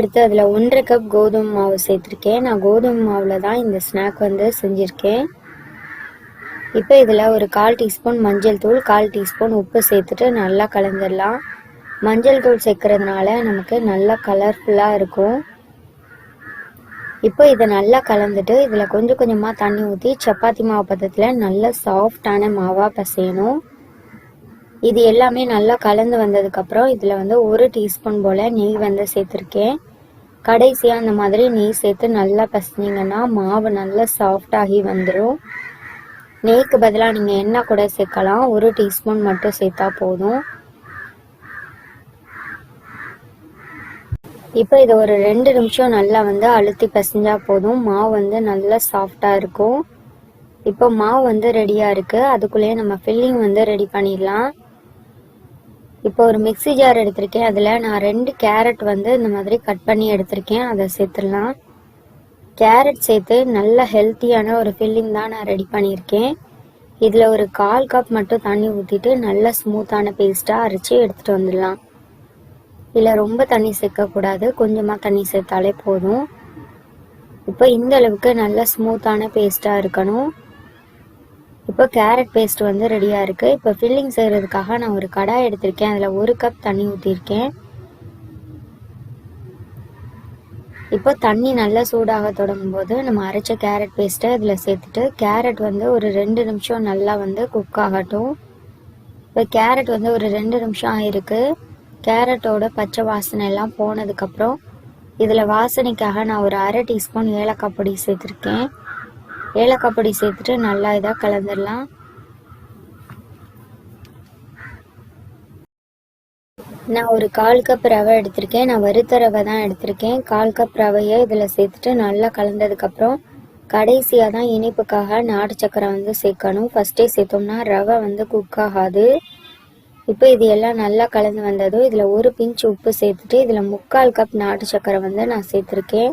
எடுத்து அதில் ஒன்றரை கப் கோதுமை மாவு சேர்த்துருக்கேன். நான் கோதுமை மாவில் தான் இந்த ஸ்நாக் வந்து செஞ்சுருக்கேன். இப்போ இதில் ஒரு கால் டீஸ்பூன் மஞ்சள் தூள் கால் டீஸ்பூன் உப்பு சேர்த்துட்டு நல்லா கலந்துடலாம். மஞ்சள் தூள் சேர்க்கறதுனால நமக்கு நல்லா கலர்ஃபுல்லாக இருக்கும். இப்போ இதை நல்லா கலந்துட்டு இதில் கொஞ்சம் கொஞ்சமாக தண்ணி ஊற்றி சப்பாத்தி மாவு பதத்தில் நல்லா சாஃப்டான மாவாக பசையணும். இது எல்லாமே நல்லா கலந்து வந்ததுக்கப்புறம் இதில் வந்து ஒரு டீஸ்பூன் போல் நெய் வந்து சேர்த்துருக்கேன். கடைசியாக அந்த மாதிரி நெய் சேர்த்து நல்லா பசினீங்கன்னா மாவு நல்லா சாஃப்டாகி வந்துடும் நெய்க்கு பதிலாக நீங்கள் எண்ணெய் கூட சேர்க்கலாம். ஒரு டீஸ்பூன் மட்டும் சேர்த்தா போதும். இப்போ இதை ஒரு ரெண்டு நிமிஷம் நல்லா வந்து அழுத்தி பசைஞ்சா போதும். மாவு வந்து நல்லா சாஃப்டாக இருக்கும். இப்போ மாவு வந்து ரெடியாக இருக்குது அதுக்குள்ளேயே நம்ம ஃபில்லிங் வந்து ரெடி பண்ணிடலாம். இப்போ ஒரு மிக்ஸி ஜார் எடுத்திருக்கேன். அதில் நான் ரெண்டு கேரட் வந்து இந்த மாதிரி கட் பண்ணி எடுத்திருக்கேன். அதை சேர்த்துடலாம். கேரட் சேர்த்து நல்ல ஹெல்த்தியான ஒரு ஃபில்லிங் தான் நான் ரெடி பண்ணியிருக்கேன். இதில் ஒரு கால் கப் மட்டும் தண்ணி ஊற்றிட்டு நல்ல ஸ்மூத்தான பேஸ்ட்டாக அரைச்சி எடுத்துகிட்டு வந்துடலாம். இதில் ரொம்ப தண்ணி சேர்க்கக்கூடாது. கொஞ்சமாக தண்ணி சேர்த்தாலே போதும். இப்போ இந்த அளவுக்கு நல்ல ஸ்மூத்தான பேஸ்ட்டாக இருக்கணும். இப்போ கேரட் பேஸ்ட் வந்து ரெடியாக இருக்குது இப்போ ஃபில்லிங் செய்கிறதுக்காக நான் ஒரு கடாய் எடுத்திருக்கேன். அதில் ஒரு கப் தண்ணி ஊற்றிருக்கேன் இப்போ தண்ணி நல்லா சூடாக தொடங்கும் போது நம்ம அரைச்ச கேரட் பேஸ்ட்டை அதில் சேர்த்துட்டு கேரட் வந்து ஒரு ரெண்டு நிமிஷம் நல்லா வந்து குக் ஆகட்டும். இப்போ கேரட் வந்து ஒரு ரெண்டு நிமிஷம் ஆயிருக்கு. கேரட்டோட பச்சை வாசனை எல்லாம் போனதுக்கப்புறம் இதில் வாசனைக்காக நான் ஒரு அரை டீஸ்பூன் ஏலக்காய் பொடி சேர்த்துருக்கேன். ஏலக்காய் பொடி சேர்த்துட்டு நல்லா இதாக கலந்துடலாம். நான் ஒரு கால் கப் ரவை எடுத்திருக்கேன். நான் வறுத்த ரவை தான் எடுத்திருக்கேன். கால் கப் ரவையை இதில் சேர்த்துட்டு நல்லா கலந்ததுக்கப்புறம் கடைசியாக தான் இனிப்புக்காக நாட்டு சக்கரை வந்து சேர்க்கணும். ஃபஸ்ட்டே சேர்த்தோம்னா ரவை வந்து குக் ஆகாது. இப்போ இது எல்லாம் நல்லா கலந்து வந்ததும் இதில் ஒரு பிஞ்ச் உப்பு சேர்த்துட்டு இதில் முக்கால் கப் நாட்டு சக்கரை வந்து நான் சேர்த்துருக்கேன்.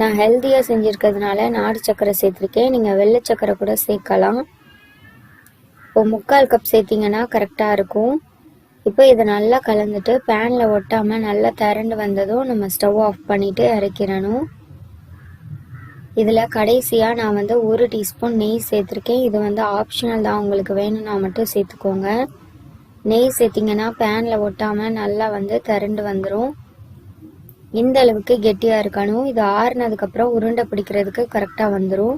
நான் ஹெல்த்தியாக செஞ்சுருக்கிறதுனால நாடு சக்கரை சேர்த்துருக்கேன். நீங்கள் வெள்ளை சக்கரை கூட சேர்க்கலாம். இப்போ முக்கால் கப் சேர்த்திங்கன்னா கரெக்டாக இருக்கும். இப்போ இதை நல்லா கலந்துட்டு பேனில் ஒட்டாமல் நல்லா திரண்டு வந்ததும் நம்ம ஸ்டவ் ஆஃப் பண்ணிவிட்டு இறக்கிடணும் இதில் கடைசியாக நான் வந்து ஒரு டீஸ்பூன் நெய் சேர்த்துருக்கேன். இது வந்து ஆப்ஷனல் தான். உங்களுக்கு வேணும்னா மட்டும் சேர்த்துக்கோங்க. நெய் சேர்த்திங்கன்னா பேனில் ஒட்டாமல் நல்லா வந்து திரண்டு வந்துடும் இந்த அளவுக்கு கெட்டியாக இருக்கணும் இது ஆறுனதுக்கப்புறம் உருண்டை பிடிக்கிறதுக்கு கரெக்டாக வந்துடும்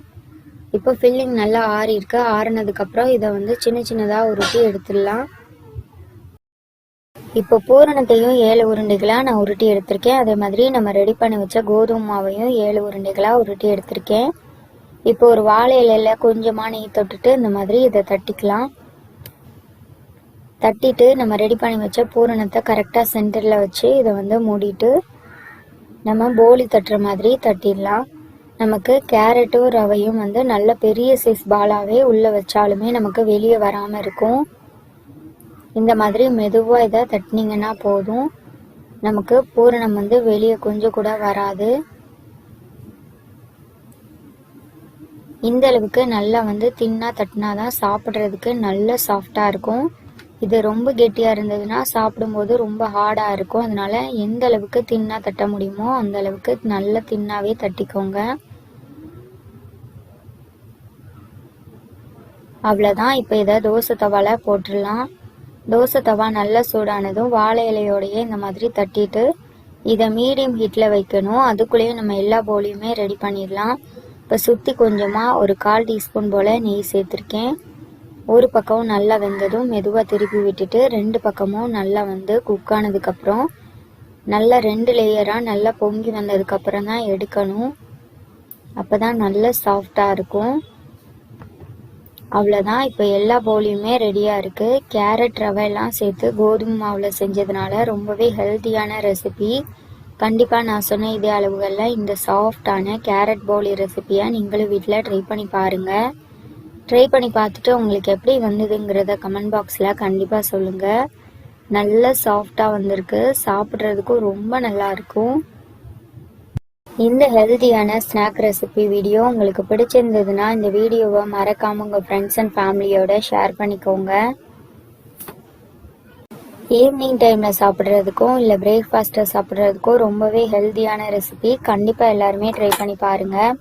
இப்போ ஃபில்லிங் நல்லா ஆறி இருக்கு ஆறுனதுக்கப்புறம் இதை வந்து சின்ன சின்னதாக உருட்டி எடுத்துடலாம். இப்போ பூரணத்தையும் ஏழு உருண்டைகளாக நான் உருட்டி எடுத்திருக்கேன். அதே மாதிரி நம்ம ரெடி பண்ணி வச்ச கோதுமை மாவையும் ஏழு உருண்டைகளாக உருட்டி எடுத்திருக்கேன். இப்போ ஒரு வாழை இலையில கொஞ்சமாக நெய் தொட்டுட்டு இந்த மாதிரி இதை தட்டிக்கலாம். தட்டிட்டு நம்ம ரெடி பண்ணி வச்ச பூரணத்தை கரெக்டாக சென்டரில் வச்சு இதை வந்து மூடிட்டு நம்ம போலி தட்டுற மாதிரி தட்டிடலாம். நமக்கு கேரட்டும் ரவையும் வந்து நல்ல பெரிய சைஸ் பாலாகவே உள்ளே வச்சாலுமே நமக்கு வெளியே வராமல் இருக்கும். இந்த மாதிரி மெதுவாக இதை தட்டினீங்கன்னா போதும். நமக்கு பூரணம் வந்து வெளியே கொஞ்சம் கூட வராது. இந்த அளவுக்கு நல்லா வந்து தின்னாக தட்டினா தான் சாப்பிட்றதுக்கு நல்ல சாஃப்டாக இருக்கும். இது ரொம்ப கெட்டியாக இருந்ததுன்னா சாப்பிடும்போது ரொம்ப ஹார்டாக இருக்கும். அதனால எந்த அளவுக்கு தின்னாக தட்ட முடியுமோ அந்த அளவுக்கு நல்ல தின்னாவே தட்டிக்கோங்க. அவ்வளோதான் இப்போ இதை தோசை தவால போட்டுடலாம். தோசை தவா நல்லா சூடானதும் வாழை இலையோடையே இந்த மாதிரி தட்டிட்டு இதை மீடியம் ஹீட்டில் வைக்கணும். அதுக்குள்ளேயே நம்ம எல்லா போலியுமே ரெடி பண்ணிடலாம். இப்போ சுற்றி கொஞ்சமாக ஒரு கால் டீஸ்பூன் போல் நெய் சேர்த்துருக்கேன். ஒரு பக்கம் நல்லா வெந்ததும் மெதுவாக திருப்பி விட்டுட்டு ரெண்டு பக்கமும் நல்லா வந்து குக் ஆனதுக்கப்புறம் நல்லா ரெண்டு லேயராக நல்லா பொங்கி வந்ததுக்கப்புறம் தான் எடுக்கணும். அப்போ தான் நல்ல சாஃப்டாக இருக்கும். அவ்வளோதான் இப்போ எல்லா பவுலியுமே ரெடியாக இருக்குது கேரட் ரவையெல்லாம் சேர்த்து கோதுமை மாவில் செஞ்சதுனால ரொம்பவே ஹெல்த்தியான ரெசிபி கண்டிப்பாக நான் சொன்ன இதே அளவுகளில் இந்த சாஃப்டான கேரட் பவுலி ரெசிபியை நீங்களும் வீட்டில் ட்ரை பண்ணி பாருங்கள் ட்ரை பண்ணி பார்த்துட்டு உங்களுக்கு எப்படி வந்ததுங்கிறத கமெண்ட் பாக்ஸில் கண்டிப்பாக சொல்லுங்கள் நல்ல சாஃப்டாக வந்திருக்கு. சாப்பிட்றதுக்கும் ரொம்ப நல்லா இருக்கும். இந்த ஹெல்த்தியான ஸ்நாக் ரெசிபி வீடியோ உங்களுக்கு பிடிச்சிருந்ததுன்னா இந்த வீடியோவை மறக்காம உங்கள் ஃப்ரெண்ட்ஸ் அண்ட் ஃபேமிலியோட ஷேர் பண்ணிக்கோங்க. ஈவினிங் டைமில் சாப்பிட்றதுக்கும் இல்லை பிரேக்ஃபாஸ்ட்டை சாப்பிட்றதுக்கும் ரொம்பவே ஹெல்த்தியான ரெசிபி கண்டிப்பாக எல்லாருமே ட்ரை பண்ணி பாருங்கள்